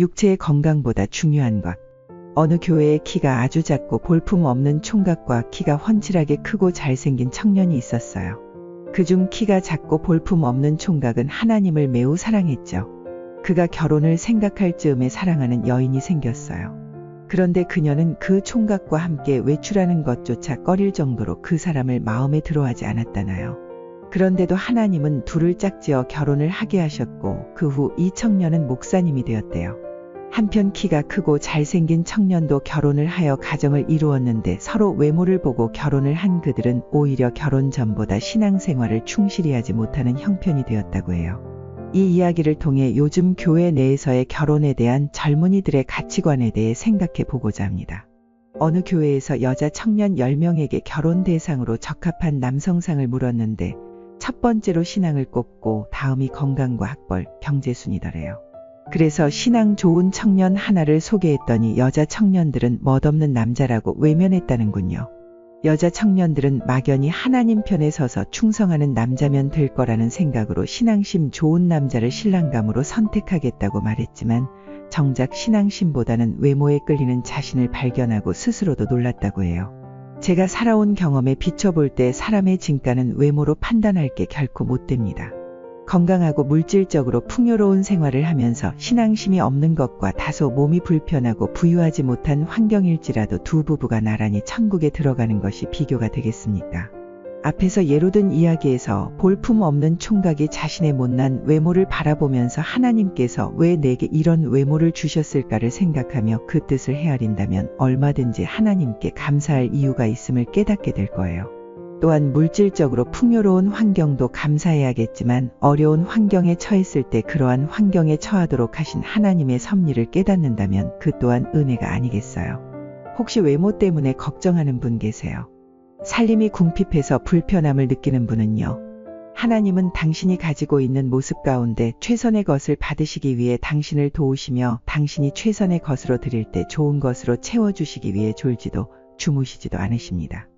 육체의 건강보다 중요한 것. 어느 교회에 키가 아주 작고 볼품 없는 총각과 키가 훤칠하게 크고 잘생긴 청년이 있었어요. 그중 키가 작고 볼품 없는 총각은 하나님을 매우 사랑했죠. 그가 결혼을 생각할 즈음에 사랑하는 여인이 생겼어요. 그런데 그녀는 그 총각과 함께 외출하는 것조차 꺼릴 정도로 그 사람을 마음에 들어하지 않았다나요. 그런데도 하나님은 둘을 짝지어 결혼을 하게 하셨고 그 후 이 청년은 목사님이 되었대요. 한편 키가 크고 잘생긴 청년도 결혼을 하여 가정을 이루었는데 서로 외모를 보고 결혼을 한 그들은 오히려 결혼 전보다 신앙생활을 충실히 하지 못하는 형편이 되었다고 해요. 이 이야기를 통해 요즘 교회 내에서의 결혼에 대한 젊은이들의 가치관에 대해 생각해 보고자 합니다. 어느 교회에서 여자 청년 10명에게 결혼 대상으로 적합한 남성상을 물었는데 첫 번째로 신앙을 꼽고 다음이 건강과 학벌, 경제 순이더래요. 그래서 신앙 좋은 청년 하나를 소개했더니 여자 청년들은 멋없는 남자라고 외면했다는군요. 여자 청년들은 막연히 하나님 편에 서서 충성하는 남자면 될 거라는 생각으로 신앙심 좋은 남자를 신랑감으로 선택하겠다고 말했지만 정작 신앙심보다는 외모에 끌리는 자신을 발견하고 스스로도 놀랐다고 해요. 제가 살아온 경험에 비춰볼 때 사람의 진가는 외모로 판단할 게 결코 못 됩니다. 건강하고 물질적으로 풍요로운 생활을 하면서 신앙심이 없는 것과 다소 몸이 불편하고 부유하지 못한 환경일지라도 두 부부가 나란히 천국에 들어가는 것이 비교가 되겠습니까? 앞에서 예로 든 이야기에서 볼품 없는 총각이 자신의 못난 외모를 바라보면서 하나님께서 왜 내게 이런 외모를 주셨을까를 생각하며 그 뜻을 헤아린다면 얼마든지 하나님께 감사할 이유가 있음을 깨닫게 될 거예요. 또한 물질적으로 풍요로운 환경도 감사해야겠지만 어려운 환경에 처했을 때 그러한 환경에 처하도록 하신 하나님의 섭리를 깨닫는다면 그 또한 은혜가 아니겠어요. 혹시 외모 때문에 걱정하는 분 계세요? 살림이 궁핍해서 불편함을 느끼는 분은요. 하나님은 당신이 가지고 있는 모습 가운데 최선의 것을 받으시기 위해 당신을 도우시며 당신이 최선의 것으로 드릴 때 좋은 것으로 채워주시기 위해 졸지도 주무시지도 않으십니다.